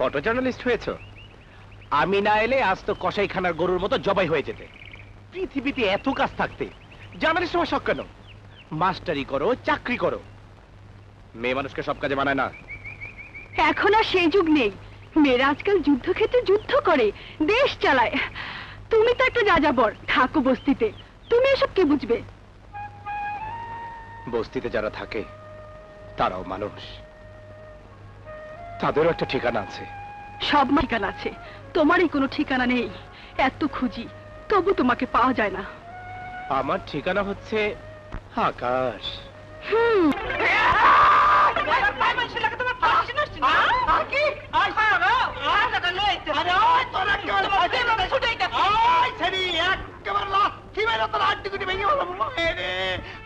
Photo journalist হয়েছ? আমি না এলে আজ তো কসাইখানার গরুর মতো জবাই হয়ে যেতে। পৃথিবীতে এত কাজ থাকতে জার্নালিস্ট হওয়া শখ কেন? মাস্টারি করো চাকরি করো। মেয়ে মানুষকে সব কাজে মানায় না। এখন আর সেই যুগ নেই। মেয়েরা আজকাল যুদ্ধক্ষেত্রে যুদ্ধ করে দেশ চালায়। তুমি তো একটা যাযাবর থাকো বস্তিতে। তুমি এসব কি বুঝবে? বস্তিতে যারা থাকে তারাও মানুষ। তাদেরও একটা ঠিকানা আছে। সব ঠিকানা আছে। তোমারই কোনো ঠিকানা নেই। এত খুঁজি তবু তোমাকে পাওয়া যায় না। আমার ঠিকানা হচ্ছে আকাশ। হুম।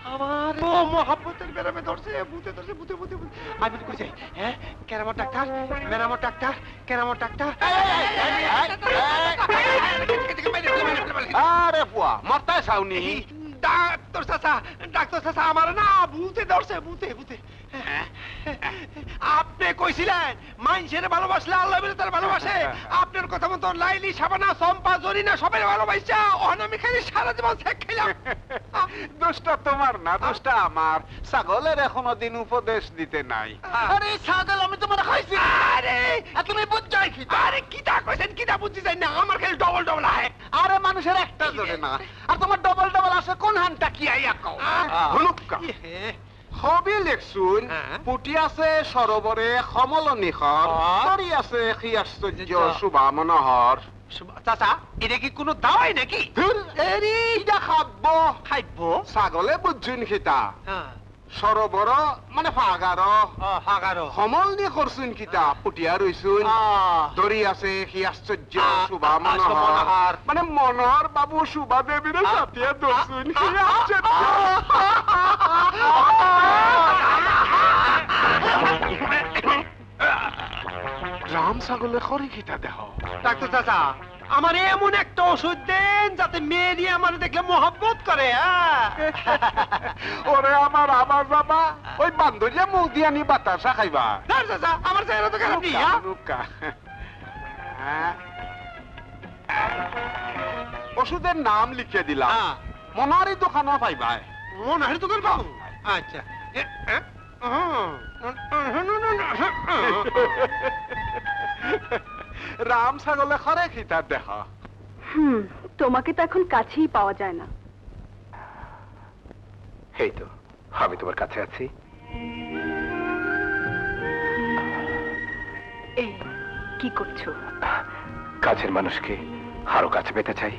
আমার বেরামে ধরছে ভূতে ধরছে ভূতে ভূতে ভূতে। আমি কই যাই? হ্যাঁ? কেরামত ডাক্তার? মেরামত ডাক্তার? কেরামত ডাক্তার? আরে বুয়া মরতায় চাওনি ডাক্তার চাচা ডাক্তার চাচা আমার না ভূতে ধরছে ভূতে ভূতে। আপনি কইছিলেন মানুষের ভালোবাসলে আল্লাহ তার ভালোবাসে। আপনার কথা মতো লাইলি সাবানা সম্পা জরিনা সবাই ভালোবাসা ওখানে আমি খালি সারা জীবন শেখ খেলাম। দোষটা তোমার না দোষটা আমার। ছাগলের এখনও দিন উপদেশ দিতে নাই। আরে ছাগল আমি তোমার খাইছি। আরে! তুমি বুঝছই কি আরে কিতা কইছেন কিতা বুঝছি যাই না? আমার খালি ডবল ডবল আহে। আরে মানুষের একটা জোরে না। আর তোমার ডবল ডবল আসে কোন হানটা কি আইয়া কও? হলুক্কা। হবি লেখছুন হ্যাঁ। পুটি আছে সরোবরে সমল নিখর অ। আছে কি আশ্চর্য শুভা মনোহর চাচা এটা কি কোনো দাওয়াই নাকি? এরি ইটা খাব্য খাইব ছাগলে বুঝছুন খিতা সরোবর মানে ফাগার ও হাগারো সমল নি করছুন কিতা পুটিয়া রইছুন দরি আছে কি আশ্চর্য শুভা মনোহর। মানে মনোহর বাবু শুভা দেবীর আ, ধরছুন কি আশ্চর্য রাম ছাগলে খরি খিতা দেহ? ডাক্তার চাচা আমার এমন একটা ওষুধ দেন যাতে মেয়েরি আমার দেখলে মহব্বত করে হ্যাঁ? ওরে আমার আবার বাবা ওই বান্দরিয়া মুখ দিয়া নি বাতাসা খাইবা। ধর চাচা আমার চেহারা তো খারাপ নেই হ্যাঁ? ওষুধের নাম লিখে দিলাম। হ্যাঁ। মনারি দোকানও পাইবাই। মন হারি তো করব আচ্ছা। রাম ছাগলে খরে তার দেখা হুম তোমাকে তো এখন কাছেই পাওয়া যায় না। এই তো আমি তোমার কাছে আছি। এই কি করছ? কাছের মানুষকে আরও কাছে পেতে চাই।